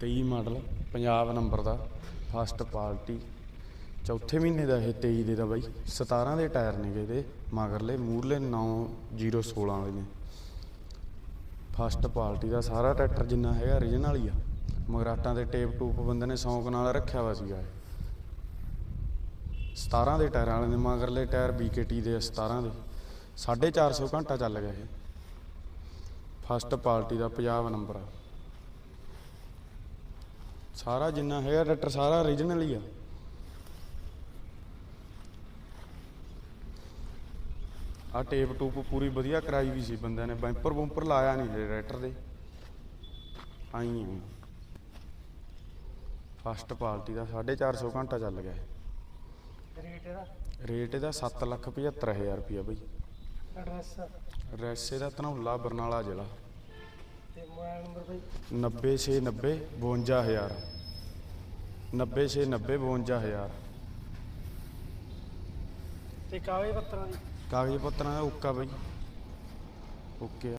23 model Punjab number ਦਾ, first party. ਚੌਥੇ ਮਹੀਨੇ ਦਾ ਇਹ 23 ਦੇ ਦਾ ਬਾਈ 17 ਦੇ ਟਾਇਰ ਨੇਗੇ ਇਹਦੇ, ਮਗਰਲੇ, ਮੂਰਲੇ 9016 ਵਾਲੇ ਨੇ। ਫਸਟ ਪਾਰਟੀ ਦਾ ਸਾਰਾ ਟਰੈਕਟਰ ਜਿੰਨਾ ਹੈਗਾ origignal ਹੀ ਆ। ਮਗਰਾਟਾਂ ਦੇ ਟੇਪ ਟੂਪ ਬੰਦੇ ਨੇ ਸ਼ੌਂਕ ਨਾਲ ਰੱਖਿਆ ਵਾ ਸੀਗਾ ਇਹ। 17 ਦੇ ਟਾਇਰਾਂ ਵਾਲੇ ਨੇ, ਮਗਰਲੇ ਟਾਇਰ BKT ਦੇ ਆ 17 ਦੇ। 450 ਘੰਟਾ ਚੱਲ ਗਿਆ ਇਹ। ਫਸਟ ਪਾਰਟੀ ਦਾ ਪੰਜਾਬ ਨੰਬਰ ਆ। ਸਾਰਾ ਜਿੰਨਾ ਹੈਗਾ ਟਰੈਕਟਰ ਸਾਰਾ origignal ਹੀ ਆ। ਆ ਟੇਪ ਟੂਪ ਪੂਰੀ ਵਧੀਆ ਕਰਾਈ ਵੀ ਸੀ ਬੰਦਿਆਂ ਨੇ ਬੈਂਪਰ ਬੂੰਪਰ ਲਾਇਆ ਨਹੀਂ ਟਰੈਕਟਰ ਦੇ। ਆਈ ਆ। ਫਸਟ ਪਾਰਟੀ ਦਾ 450 ਘੰਟਾ ਚੱਲ ਗਿਆ। ਰੇਟ ਇਹਦਾ? ਰੇਟ ਇਹਦਾ 775000 ਰੁਪਇਆ ਬਈ। ਐਡਰੈਸ ਰੈਸੇ ਦਾ ਧਨੌਲਾ ਬਰਨਾਲਾ ਜ਼ਿਲ੍ਹਾ। ਤੇ ਮੋਬਾਈਲ ਨੰਬਰ ਬਈ 90690 52000 90690 52000 ਤੇ ਕਾਗਜ਼ ਪੱਤਰਾਂ ਦੀ। ਕਾਗਜ਼ ਪੱਤਰਾਂ ਦਾ ਓਕਾ ਬਈ। ਓਕੇ।